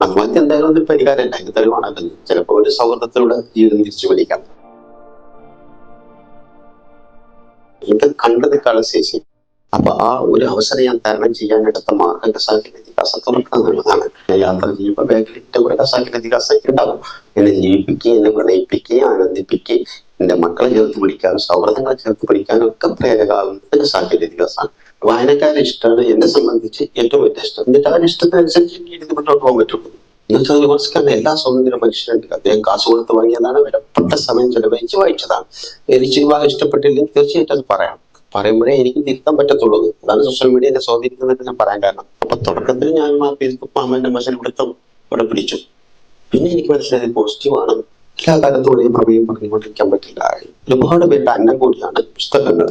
ആത്മഹത്യ എന്തായാലും ഒരു പരിഹാരമല്ല അതിന് തെളിവാണല്ലോ ചിലപ്പോൾ ഒരു സൗഹൃദത്തിലൂടെ ജീവിതം തിരിച്ചു പിടിക്കാം ഇത് കണ്ടത് നിൽക്കാനുള്ള ശേഷി. അപ്പൊ ആ ഒരു അവസരം ഞാൻ തരണം ചെയ്യാൻ എടുത്ത മാർഗം തുറക്കുക എന്നുള്ളതാണ് ഞാൻ യാത്ര ചെയ്യുമ്പോൾ ബാഗിൽ ഇട്ട കുറെ ഖസാക്കിന്റെ ഇതിഹാസമൊക്കെ ഉണ്ടാവും എന്നെ ജീവിപ്പിക്കുകയും എന്നെ പ്രണയിപ്പിക്കുകയും ആനന്ദിപ്പിക്കുകയും എന്റെ മക്കളെ ചേർത്ത് പിടിക്കാനും സൗഹൃദങ്ങളെ ചേർത്ത് പിടിക്കാനും ഒക്കെ പ്രേരകാവുന്നത് സാഹചര്യ ദിവസമാണ് വായനക്കാരെ ഇഷ്ടമാണ് എന്നെ സംബന്ധിച്ച് ഏറ്റവും വലിയ ഇഷ്ടം. എന്നിട്ട് അവരുടെ ഇഷ്ടത്തിനനുസരിച്ച് എനിക്ക് എഴുതി മുന്നോട്ട് പോകാൻ പറ്റുള്ളൂ. എന്നുവെച്ചാൽ വിമർശിക്കാൻ എല്ലാ സ്വതന്ത്ര മനുഷ്യരും അദ്ദേഹം കാശ് കൊടുത്ത് വാങ്ങിയതാണ് വിലപ്പെട്ട സമയം ചെലവഴിച്ച് വായിച്ചതാണ്. എനിക്ക് വിവാഹം ഇഷ്ടപ്പെട്ടില്ലെങ്കിൽ തീർച്ചയായിട്ടും അത് പറയാം. പറയുമ്പോഴേ എനിക്ക് തിരുത്താൻ പറ്റത്തുള്ളൂ. അതാണ് സോഷ്യൽ മീഡിയ എന്നെ സ്വാധീനിക്കുന്നതെന്ന് ഞാൻ പറയാൻ കാരണം. അപ്പൊ തുടക്കത്തിൽ ഞാൻ ഫേസ്ബുക്ക് മാമന്റെ മനസ്സിൽ കൊടുത്തും അവിടെ പിടിച്ചു. പിന്നെ എനിക്ക് മനസ്സിലായത് പോസിറ്റീവ് ആണ്. എല്ലാ കാലത്തോടെയും അവയെ പറഞ്ഞുകൊണ്ടിരിക്കാൻ പറ്റില്ല. ഒരുപാട് പേരുടെ അന്നം കൂടിയാണ് പുസ്തകങ്ങൾ.